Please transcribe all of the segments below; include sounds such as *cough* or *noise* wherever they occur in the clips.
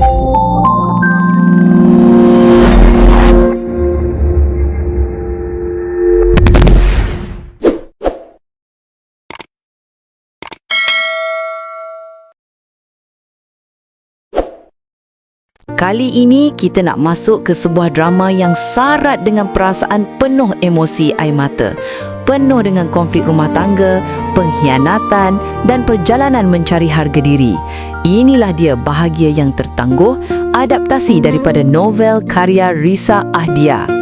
Kali ini kita nak masuk ke sebuah drama yang syarat dengan perasaan penuh emosi air mata. Penuh dengan konflik rumah tangga, pengkhianatan dan perjalanan mencari harga diri. Inilah dia Bahagia yang Tertangguh, adaptasi daripada novel karya Risa Ahdia.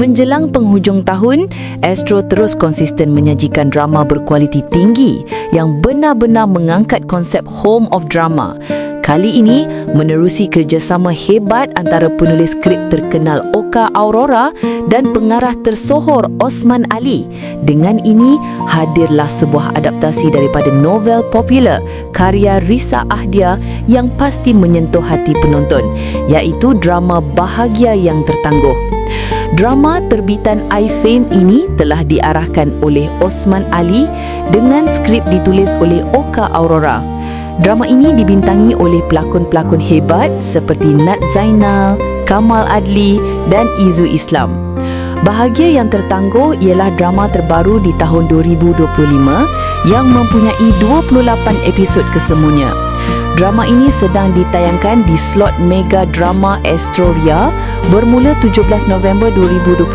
Menjelang penghujung tahun, Astro terus konsisten menyajikan drama berkualiti tinggi yang benar-benar mengangkat konsep home of drama. Kali ini menerusi kerjasama hebat antara penulis skrip terkenal Oka Aurora dan pengarah tersohor Osman Ali. Dengan ini hadirlah sebuah adaptasi daripada novel popular karya Risa Ahdia yang pasti menyentuh hati penonton, iaitu drama Bahagia yang Tertangguh. Drama terbitan iFame ini telah diarahkan oleh Osman Ali dengan skrip ditulis oleh Oka Aurora. Drama ini dibintangi oleh pelakon-pelakon hebat seperti Nat Zainal, Kamal Adli dan Izu Islam. Bahagia yang tertangguh ialah drama terbaru di tahun 2025 yang mempunyai 28 episod kesemuanya. Drama ini sedang ditayangkan di slot Mega Drama Astroria bermula 17 November 2025.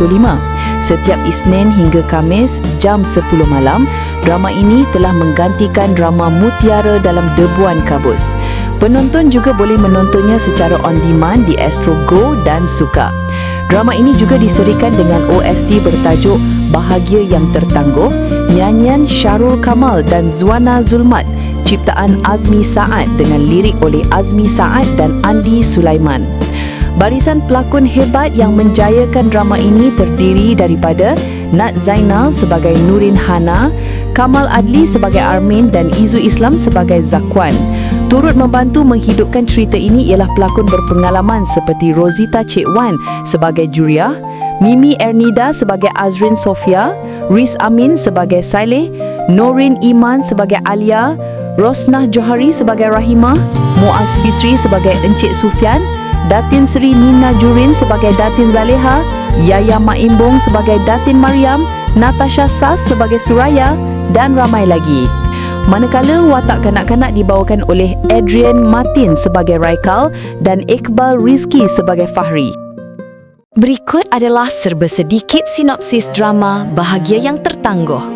Setiap Isnin hingga Kamis jam 10 malam, drama ini telah menggantikan drama Mutiara dalam Debuan Kabus. Penonton juga boleh menontonnya secara on demand di Astro Go dan Suka. Drama ini juga diserikan dengan OST bertajuk Bahagia yang Tertangguh, nyanyian Syarul Kamal dan Zuana Zulmat, ciptaan Azmi Saad dengan lirik oleh Azmi Saad dan Andi Sulaiman. Barisan pelakon hebat yang menjayakan drama ini terdiri daripada Nat Zainal sebagai Nurin Hana, Kamal Adli sebagai Armin dan Izu Islam sebagai Zakwan. Turut membantu menghidupkan cerita ini ialah pelakon berpengalaman seperti Rosita Cik Wan sebagai Juriah, Mimi Ernida sebagai Azrin Sofia, Riz Amin sebagai Saleh, Norin Iman sebagai Alia, Rosnah Johari sebagai Rahimah, Muaz Fitri sebagai Encik Sufian, Datin Seri Nina Jurin sebagai Datin Zaleha, Yaya Maimbong sebagai Datin Mariam, Natasha Sas sebagai Suraya dan ramai lagi. Manakala watak kanak-kanak dibawakan oleh Adrian Martin sebagai Raikal dan Iqbal Rizki sebagai Fahri. Berikut adalah serba sedikit sinopsis drama Bahagia yang Tertangguh.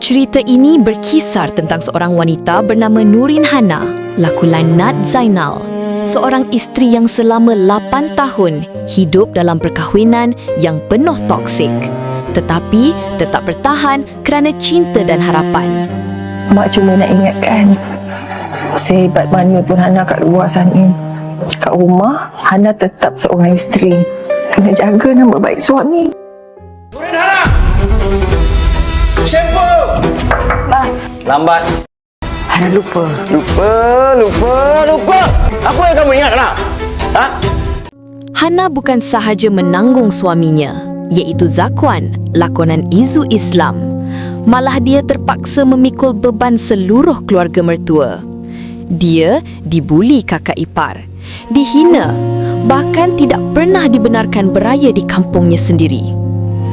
Cerita ini berkisar tentang seorang wanita bernama Nurin Hana, lakulan Nat Zainal. Seorang isteri yang selama 8 tahun hidup dalam perkahwinan yang penuh toksik. Tetapi tetap bertahan kerana cinta dan harapan. Mak cuma nak ingatkan Sehebat mana pun Hana kat luar sana Kat rumah Hana tetap seorang isteri Kena jaga nama baik suami Nurin Hana! Shampoo! Lambat. Hana lupa Lupa, lupa, lupa. Apa yang kamu ingat, anak? Ha? Hana bukan sahaja menanggung suaminya, iaitu Zakwan, lakonan Izu Islam. Malah dia terpaksa memikul beban seluruh keluarga mertua. Dia dibuli kakak ipar, dihina, bahkan tidak pernah dibenarkan beraya di kampungnya sendiri.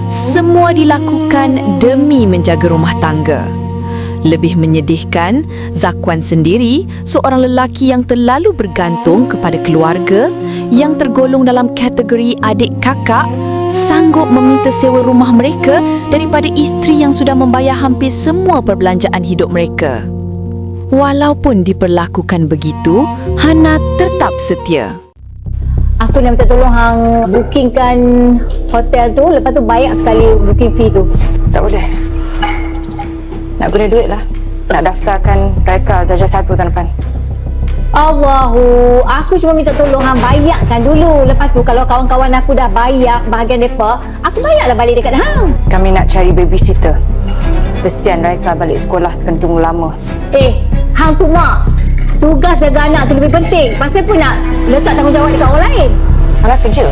Semua dilakukan demi menjaga rumah tangga. Lebih menyedihkan, Zakwan sendiri seorang lelaki yang terlalu bergantung kepada keluarga yang tergolong dalam kategori adik kakak sanggup meminta sewa rumah mereka daripada isteri yang sudah membayar hampir semua perbelanjaan hidup mereka. Walaupun diperlakukan begitu, Hana tetap setia. Aku nak minta tolong hang bookingkan hotel tu lepas tu bayar sekali booking fee tu. Tak boleh Nak guna duit lah Nak daftarkan Raika darjah satu tahun depan Allahu, aku cuma minta tolong hang bayarkan dulu. Lepas tu kalau kawan-kawan aku dah bayar bahagian depa, aku bayarlah balik dekat hang. Kami nak cari babysitter Kesian Raika balik sekolah Kena tunggu lama Eh, hang tu mak. Tugas jaga anak tu lebih penting. Pasal pun nak letak tanggungjawab dekat orang lain. Hana kerja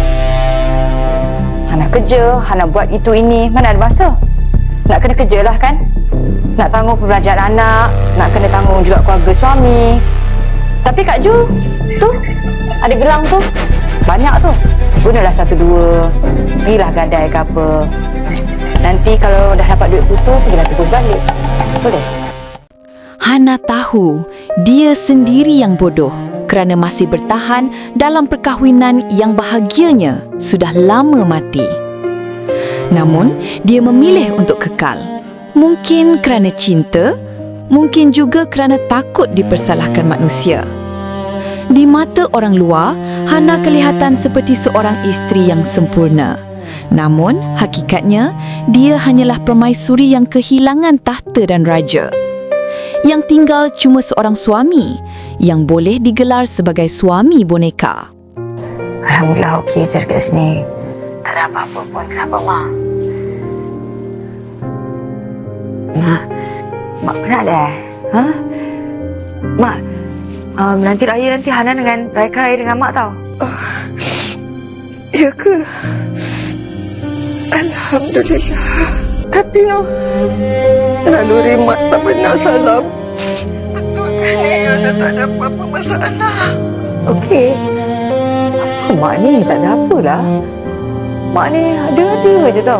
Hana kerja Hana buat itu ini Mana ada masa Nak kena kerja lah kan Nak tanggung perbelanjaan anak Nak kena tanggung juga keluarga suami Tapi Kak Ju Tu ada gelang tu. Banyak tu. Gunalah satu dua. Pergilah gadai ke apa. Nanti kalau dah dapat duit putu, pergilah tebus balik. Boleh? Hana tahu dia sendiri yang bodoh kerana masih bertahan dalam perkahwinan yang bahagianya sudah lama mati. Namun, dia memilih untuk kekal. Mungkin kerana cinta, mungkin juga kerana takut dipersalahkan manusia. Di mata orang luar, Hana kelihatan seperti seorang isteri yang sempurna. Namun, hakikatnya, dia hanyalah permaisuri yang kehilangan tahta dan raja yang tinggal cuma seorang suami yang boleh digelar sebagai suami boneka. Alhamdulillah okey je dekat sini. Tak ada apa-apa pun. Kenapa, Mak? Mak, Mak penat dah. Ha? Mak, um, nanti raya nanti Hana dengan Raika raya dengan Mak tau. Ya ke? Alhamdulillah. Tapi no, naluri mak tak pernah salam. Betul ke Ana tak ada apa-apa masalah? Okey. Mak ni? Tak ada apalah. Mak ni ada-ada je tau.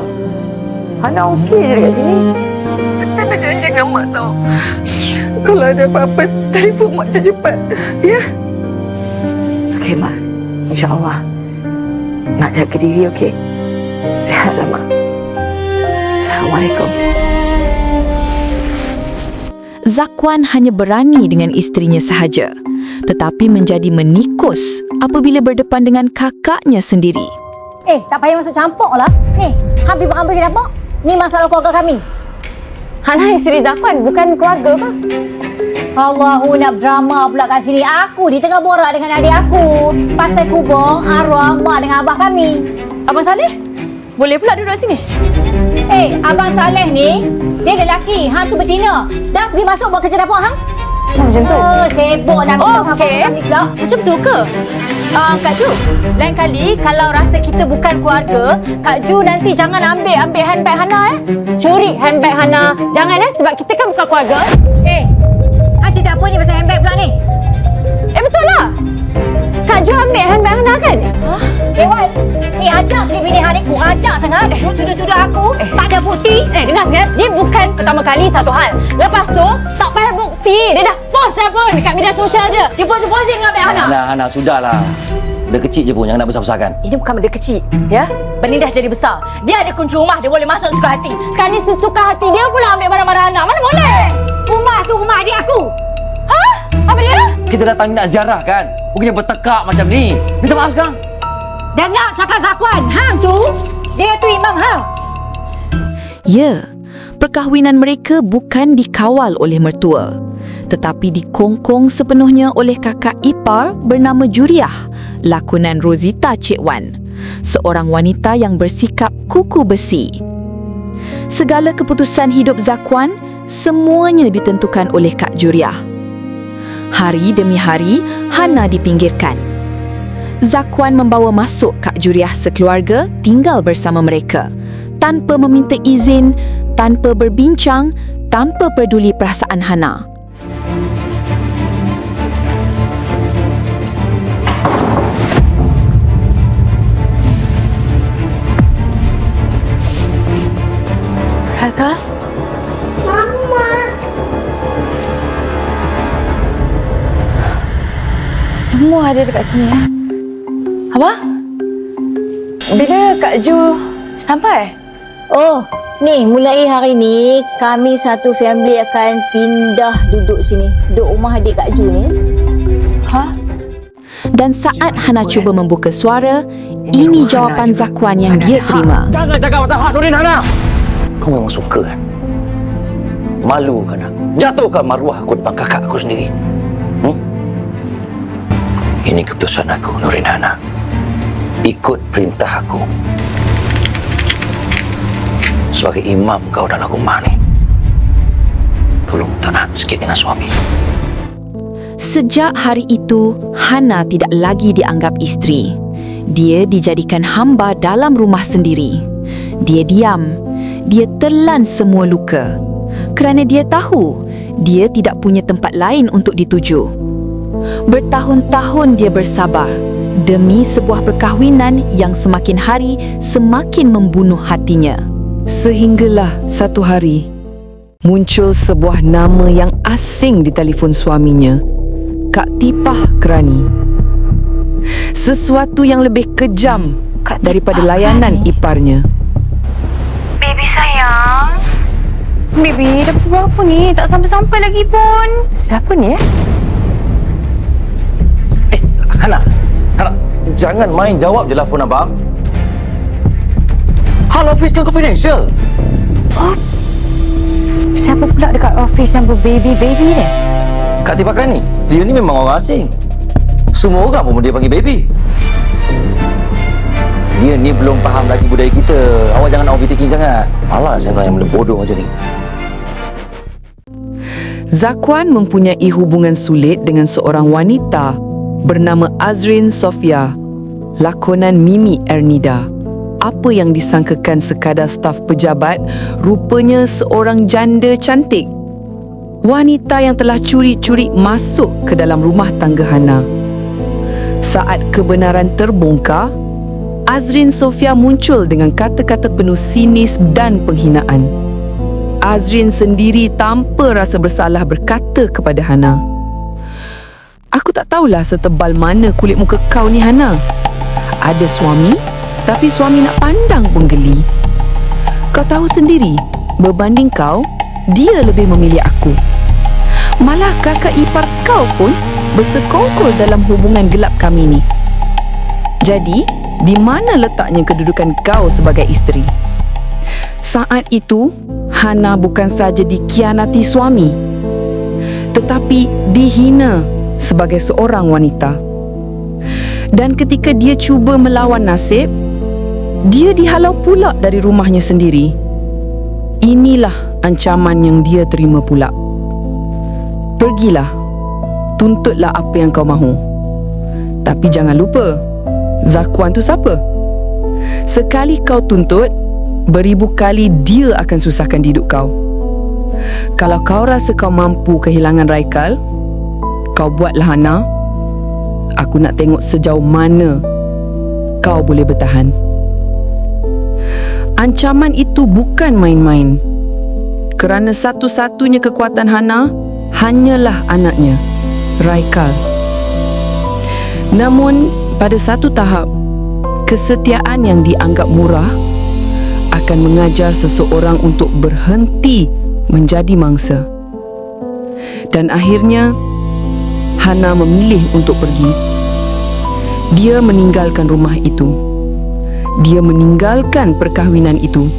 Hana okey je dekat sini. Tapi jangan jangan mak tahu. Kalau ada apa-apa, telefon mak cepat. Ya? Okey, Mak. InsyaAllah. Nak jaga diri, okey? Rehatlah, Mak. Assalamualaikum. Zakwan hanya berani dengan isterinya sahaja, tetapi menjadi menikus apabila berdepan dengan kakaknya sendiri. Eh, tak payah masuk campur lah. Ni, hampir berambil ke dapur. Ni masalah keluarga kami. Hana isteri Zafan, bukan keluarga ke? Allahu nak drama pula kat sini. Aku di tengah borak dengan adik aku. Pasal kubur arwah mak dengan abah kami. Abang Saleh, boleh pula duduk sini? Eh, Abang Saleh ni, dia lelaki, hang tu betina. Dah pergi masuk buat kerja dapur hang? Macam tu. Oh, sibuk minta Oh, hang okey. kami pula. Macam tu ke? Uh, Kak Ju, lain kali kalau rasa kita bukan keluarga, Kak Ju nanti jangan ambil ambil handbag Hana eh. Curi handbag Hana. Jangan eh, sebab kita kan bukan keluarga. Eh, hang cerita apa ni pasal handbag pula ni? Eh, Ju ambil handbag Hana kan? Eh, Wan, ni ajar sikit bini hang ni. Ajar sangat. Duk tuduh-tuduh aku. Tak ada bukti. Eh, dengar sikit. Dia bukan pertama kali satu hal. Lepas tu, tak payah bukti. Dia dah post dah pun dekat media sosial dia. Dia posting-posting dengan handbag Hana. Hana, Hana, sudahlah. Benda kecil je pun, jangan nak besar-besarkan. Ini bukan benda kecil, ya? Benda dah jadi besar. Dia ada kunci rumah, dia boleh masuk suka hati. Sekarang ni sesuka hati dia pula ambil barang-barang Hana. Mana boleh? Rumah tu rumah adik aku. Ha? Apa dia? Kita datang nak ziarah kan? Bukannya bertekak macam ni. Minta maaf sekarang. Dengar cakap Zakwan. Hang tu, dia tu imam hang. Ya, perkahwinan mereka bukan dikawal oleh mertua, tetapi dikongkong sepenuhnya oleh kakak ipar bernama Juriah, lakonan Rosita Cik Wan, seorang wanita yang bersikap kuku besi. Segala keputusan hidup Zakwan semuanya ditentukan oleh Kak Juriah. Hari demi hari, Hana dipinggirkan. Zakwan membawa masuk Kak Juriah sekeluarga tinggal bersama mereka tanpa meminta izin, tanpa berbincang, tanpa peduli perasaan Hana. Raka? Semua ada dekat sini ya. Abang? Bila Kak Ju sampai? Oh, ni mulai hari ni kami satu family akan pindah duduk sini. Duduk rumah adik Kak Ju ni. Ha? Dan saat Hana cuba membuka suara, ini jawapan Zakwan yang dia terima. Jangan cakap pasal hak Nurin, Hana. Kau memang suka kan? Malu kan aku? Jatuhkan maruah aku depan kakak aku sendiri. Ini keputusan aku, Nurin Hana. Ikut perintah aku. Sebagai imam kau dalam rumah ni. Tolong taat sikit dengan suami. Sejak hari itu, Hana tidak lagi dianggap isteri. Dia dijadikan hamba dalam rumah sendiri. Dia diam. Dia telan semua luka. Kerana dia tahu, dia tidak punya tempat lain untuk dituju. Bertahun-tahun dia bersabar demi sebuah perkahwinan yang semakin hari semakin membunuh hatinya. Sehinggalah satu hari muncul sebuah nama yang asing di telefon suaminya. Kak Tipah Kerani. Sesuatu yang lebih kejam Kak daripada Tipah layanan Kerani? iparnya. Baby sayang. Baby, dah pukul berapa ni? Tak sampai-sampai lagi pun. Siapa ni eh? Hana. Hana, jangan main jawab je lah phone abang. Hal office kan confidential. Siapa pula dekat office yang berbaby-baby ni? Kak Tipakan ni, dia ni memang orang asing. Semua orang pun dia panggil baby. Dia ni belum faham lagi budaya kita. Awak jangan overthinking sangat. Malas saya yang benda bodoh macam ni. Zakwan mempunyai hubungan sulit dengan seorang wanita bernama Azrin Sofia, lakonan Mimi Ernida. Apa yang disangkakan sekadar staf pejabat, rupanya seorang janda cantik. Wanita yang telah curi-curi masuk ke dalam rumah tangga Hana. Saat kebenaran terbongkar, Azrin Sofia muncul dengan kata-kata penuh sinis dan penghinaan. Azrin sendiri tanpa rasa bersalah berkata kepada Hana. Aku tak tahulah setebal mana kulit muka kau ni Hana. Ada suami, tapi suami nak pandang pun geli. Kau tahu sendiri, berbanding kau, dia lebih memilih aku. Malah kakak ipar kau pun bersekongkol dalam hubungan gelap kami ni. Jadi, di mana letaknya kedudukan kau sebagai isteri? Saat itu, Hana bukan saja dikhianati suami, tetapi dihina sebagai seorang wanita. Dan ketika dia cuba melawan nasib, dia dihalau pula dari rumahnya sendiri. Inilah ancaman yang dia terima pula. Pergilah, tuntutlah apa yang kau mahu. Tapi jangan lupa, Zakwan tu siapa? Sekali kau tuntut, beribu kali dia akan susahkan hidup kau. Kalau kau rasa kau mampu kehilangan Raikal, kau buatlah Hana. Aku nak tengok sejauh mana kau boleh bertahan. Ancaman itu bukan main-main. Kerana satu-satunya kekuatan Hana hanyalah anaknya, Raikal. Namun, pada satu tahap, kesetiaan yang dianggap murah akan mengajar seseorang untuk berhenti menjadi mangsa. Dan akhirnya, Hana memilih untuk pergi. Dia meninggalkan rumah itu. Dia meninggalkan perkahwinan itu.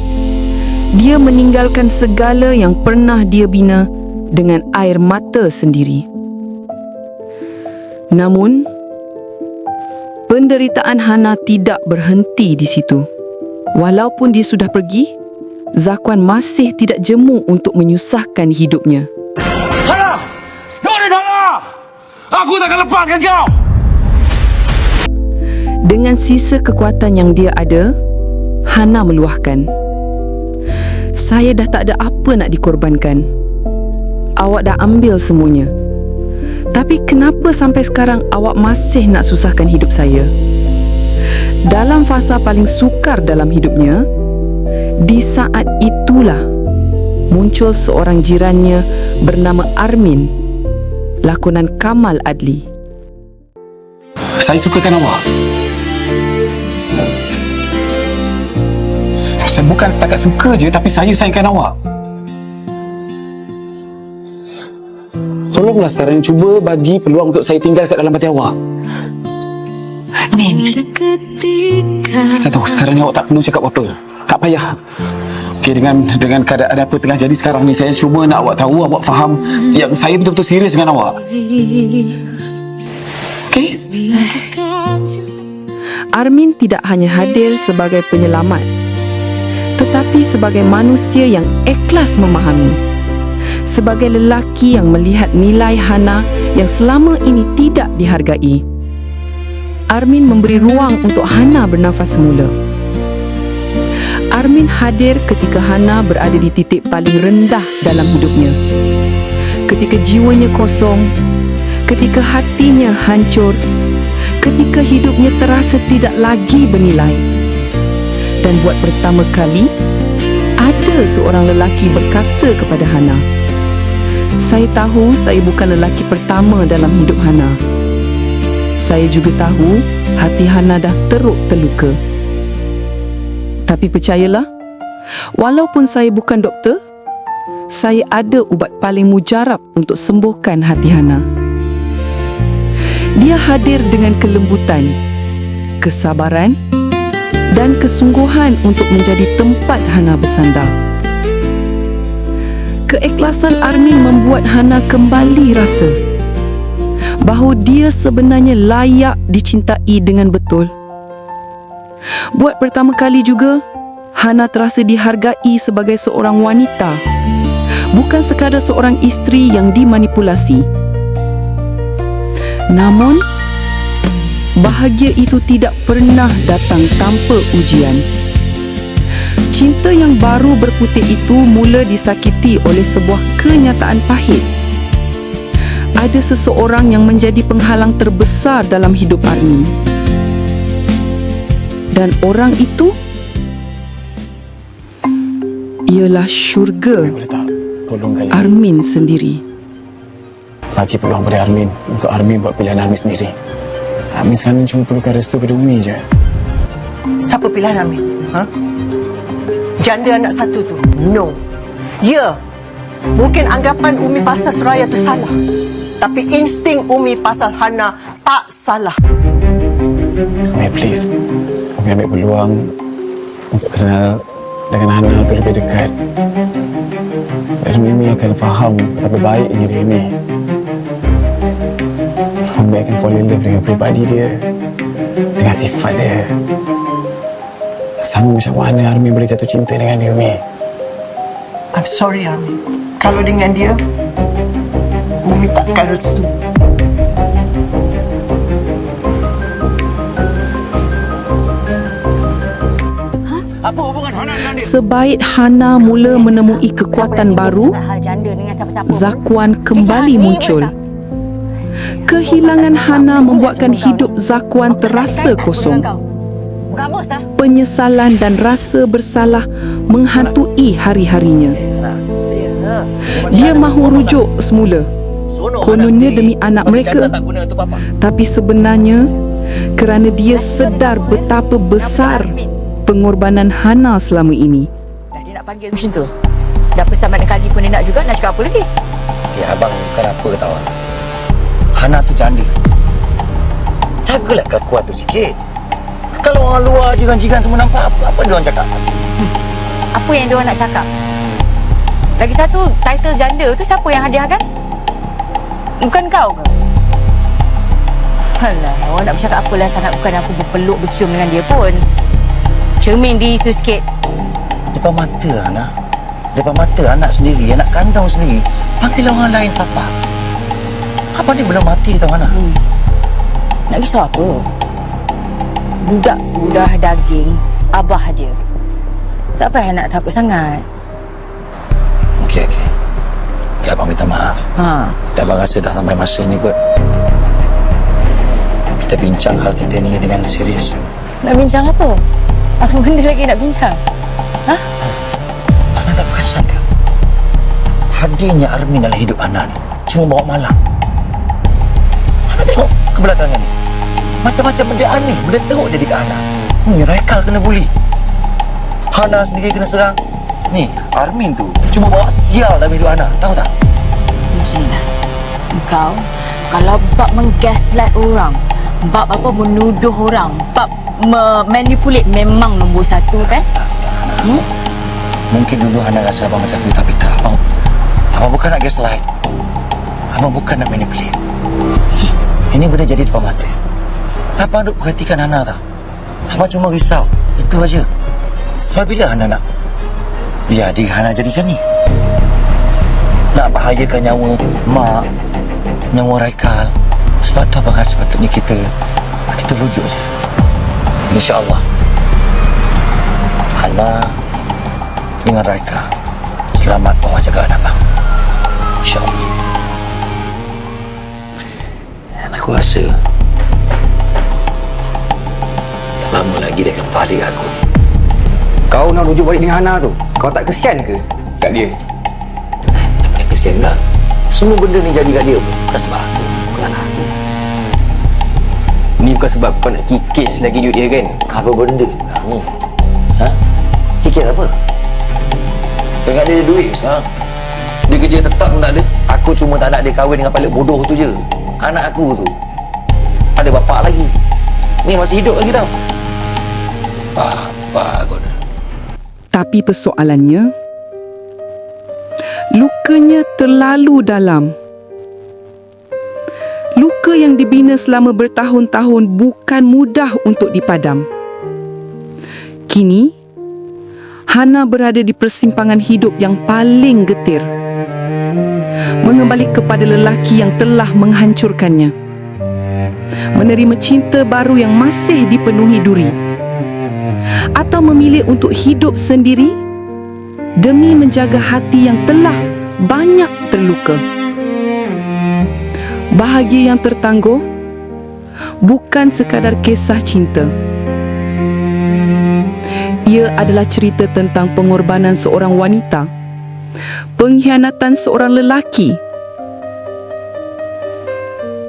Dia meninggalkan segala yang pernah dia bina dengan air mata sendiri. Namun, penderitaan Hana tidak berhenti di situ. Walaupun dia sudah pergi, Zakwan masih tidak jemu untuk menyusahkan hidupnya. Lepaskan kau! Dengan sisa kekuatan yang dia ada, Hana meluahkan. Saya dah tak ada apa nak dikorbankan. Awak dah ambil semuanya. Tapi kenapa sampai sekarang awak masih nak susahkan hidup saya? Dalam fasa paling sukar dalam hidupnya, di saat itulah muncul seorang jirannya bernama Armin, lakonan Kamal Adli. Saya sukakan awak. Saya bukan setakat suka je tapi saya sayangkan awak. Tolonglah sekarang cuba bagi peluang untuk saya tinggal kat dalam hati awak. Saya tahu sekarang ni awak tak perlu cakap apa-apa. Tak payah. Okey dengan dengan keadaan apa tengah jadi sekarang ni saya cuba nak awak tahu awak faham yang saya betul-betul serius dengan awak. Armin tidak hanya hadir sebagai penyelamat tetapi sebagai manusia yang ikhlas memahami sebagai lelaki yang melihat nilai Hana yang selama ini tidak dihargai. Armin memberi ruang untuk Hana bernafas semula. Armin hadir ketika Hana berada di titik paling rendah dalam hidupnya. Ketika jiwanya kosong ketika hatinya hancur, ketika hidupnya terasa tidak lagi bernilai. Dan buat pertama kali, ada seorang lelaki berkata kepada Hana, "Saya tahu saya bukan lelaki pertama dalam hidup Hana. Saya juga tahu hati Hana dah teruk terluka. Tapi percayalah, walaupun saya bukan doktor, saya ada ubat paling mujarab untuk sembuhkan hati Hana. Dia hadir dengan kelembutan, kesabaran dan kesungguhan untuk menjadi tempat Hana bersandar. Keikhlasan Armin membuat Hana kembali rasa bahawa dia sebenarnya layak dicintai dengan betul. Buat pertama kali juga, Hana terasa dihargai sebagai seorang wanita bukan sekadar seorang isteri yang dimanipulasi. Namun, bahagia itu tidak pernah datang tanpa ujian. Cinta yang baru berputih itu mula disakiti oleh sebuah kenyataan pahit. Ada seseorang yang menjadi penghalang terbesar dalam hidup Armin. Dan orang itu ialah syurga. Armin sendiri. Bagi peluang pada Armin untuk Armin buat pilihan Armin sendiri. Armin sekarang cuma perlukan restu pada Umi je. Siapa pilihan Amin? Ha? Janda anak satu tu? No. Ya. Mungkin anggapan Umi pasal Suraya tu salah. Tapi insting Umi pasal Hana tak salah. Umi please. Umi ambil peluang untuk kenal dengan Hana tu lebih dekat. Dan Umi akan faham betapa baiknya dia Umi. Umi akan fall in love dengan pribadi dia. Dengan sifat dia. Sama macam mana Armin boleh jatuh cinta dengan dia Umi. I'm sorry Amin. Kalau dengan dia, Umi takkan restu. Apa hubungan Hana dengan dia? Sebaik Hana mula menemui kekuatan baru, Hal janda dengan siapa-siapa. Zakwan kembali muncul. Kehilangan Hana membuatkan hidup Zakwan terasa kosong. Penyesalan dan rasa bersalah menghantui hari-harinya. Dia mahu rujuk semula. Kononnya demi anak mereka. Tapi sebenarnya kerana dia sedar betapa besar pengorbanan Hana selama ini. Dah dia nak panggil macam tu. Dah pesan banyak kali pun dia nak juga. Nak cakap apa lagi? Ya abang bukan apa ketawa. Hana tu janda. Jagalah kekuat tu sikit. Kalau orang luar jiran-jiran semua nampak apa, apa dia orang cakap? Apa yang dia nak cakap? Lagi satu, title janda tu siapa yang hadiahkan? Bukan kau ke? Alah, orang nak bercakap apalah sangat bukan aku berpeluk bercium dengan dia pun. Cermin diri tu sikit. Depan mata Hana. Depan mata anak sendiri, anak kandung sendiri. Panggil orang lain papa. Apa ni belum mati tau Hana? Hmm. Nak risau apa? Budak tu dah daging abah dia. Tak payah nak takut sangat. Okey, okey. Okey, abang minta maaf. Ha. Tapi abang rasa dah sampai masanya kot. Kita bincang hal kita ni dengan serius. Nak bincang apa? Apa *laughs* benda lagi nak bincang? Ana tak perasan ke? Hadirnya Armin dalam hidup Ana ni cuma bawa malam. Ana tengok ke belakangan ni. Macam-macam benda aneh, benda teruk jadi ke Ana. Ni Raikal kena buli. Hana sendiri kena serang. Ni, Armin tu cuma bawa sial dalam hidup Ana. Tahu tak? Musnah. Kau kalau bab menggaslight orang, bab apa menuduh orang, bab manipulate memang nombor satu kan? Tak, tak, Hana. Hmm? Mungkin dulu Hana rasa abang macam tu, tapi tak. Abang, abang bukan nak gaslight. Abang bukan nak manipulate. *laughs* Ini benda jadi depan mata. Abang duk perhatikan Hana tau. Abang cuma risau. Itu aja. Sebab bila Hana nak biar diri Hana jadi macam ni? Nak bahayakan nyawa mak, nyawa Raikal. Sebab tu abang rasa sepatutnya kita kita rujuk je. InsyaAllah. Hana dengan Raikal selamat bawa jagaan abang. InsyaAllah. Aku rasa tak lama lagi dia akan balik aku. Kau nak rujuk balik dengan Hana tu Kau tak kesian ke kat dia Tak boleh kesian pula. Semua benda ni jadi kat dia pun bukan sebab aku. Bukan aku. Ni bukan sebab kau nak kikis lagi duit dia kan Apa benda kamu? Ha? Kikir apa? Tengok dia ada duit sekarang. Dia kerja tetap pun tak ada. Aku cuma tak nak dia kahwin dengan pelik bodoh tu je. Anak aku tu. Ada bapak lagi. Ni masih hidup lagi tau. Bapak kau ni. Tapi persoalannya, lukanya terlalu dalam. Luka yang dibina selama bertahun-tahun bukan mudah untuk dipadam. Kini, Hana berada di persimpangan hidup yang paling getir. Mengembali kepada lelaki yang telah menghancurkannya. Menerima cinta baru yang masih dipenuhi duri atau memilih untuk hidup sendiri demi menjaga hati yang telah banyak terluka. Bahagia yang tertangguh bukan sekadar kisah cinta. Ia adalah cerita tentang pengorbanan seorang wanita, pengkhianatan seorang lelaki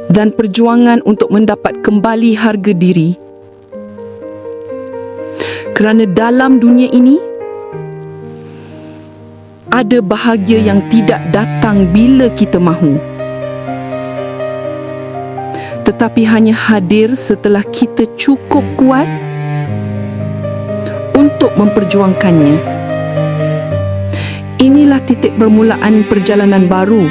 dan perjuangan untuk mendapat kembali harga diri. Kerana dalam dunia ini ada bahagia yang tidak datang bila kita mahu. Tetapi hanya hadir setelah kita cukup kuat untuk memperjuangkannya. Inilah titik permulaan perjalanan baru.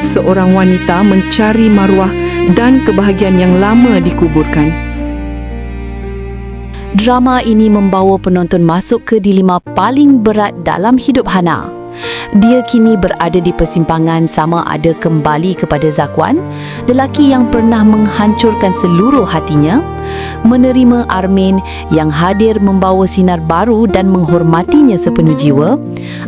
Seorang wanita mencari maruah dan kebahagiaan yang lama dikuburkan Drama ini membawa penonton masuk ke dilema paling berat dalam hidup Hana. Dia kini berada di persimpangan sama ada kembali kepada Zakwan, lelaki yang pernah menghancurkan seluruh hatinya, menerima Armin yang hadir membawa sinar baru dan menghormatinya sepenuh jiwa,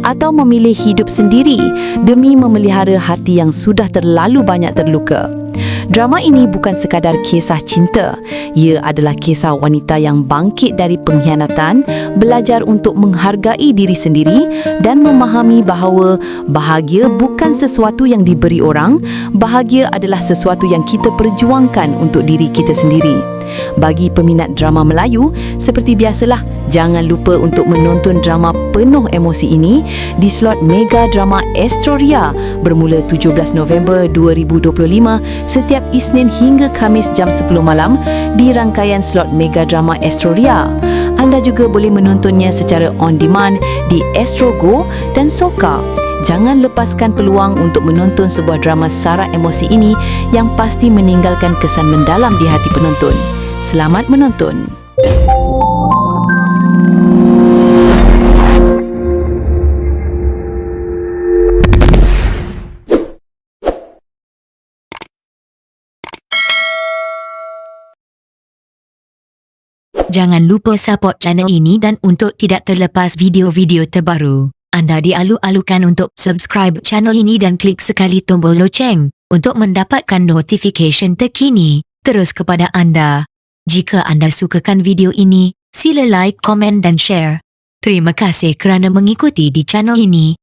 atau memilih hidup sendiri demi memelihara hati yang sudah terlalu banyak terluka. Drama ini bukan sekadar kisah cinta. Ia adalah kisah wanita yang bangkit dari pengkhianatan, belajar untuk menghargai diri sendiri dan memahami bahawa bahagia bukan sesuatu yang diberi orang, bahagia adalah sesuatu yang kita perjuangkan untuk diri kita sendiri. Bagi peminat drama Melayu, seperti biasalah, jangan lupa untuk menonton drama penuh emosi ini di slot Mega Drama Astroria bermula 17 November 2025 setiap Isnin hingga Kamis jam 10 malam di rangkaian slot Mega Drama Astroria. Anda juga boleh menontonnya secara on demand di Astro Go dan Soka. Jangan lepaskan peluang untuk menonton sebuah drama sara emosi ini yang pasti meninggalkan kesan mendalam di hati penonton. Selamat menonton. Jangan lupa support channel ini dan untuk tidak terlepas video-video terbaru. Anda dialu-alukan untuk subscribe channel ini dan klik sekali tombol loceng untuk mendapatkan notification terkini terus kepada anda. Jika anda sukakan video ini, sila like, komen dan share. Terima kasih kerana mengikuti di channel ini.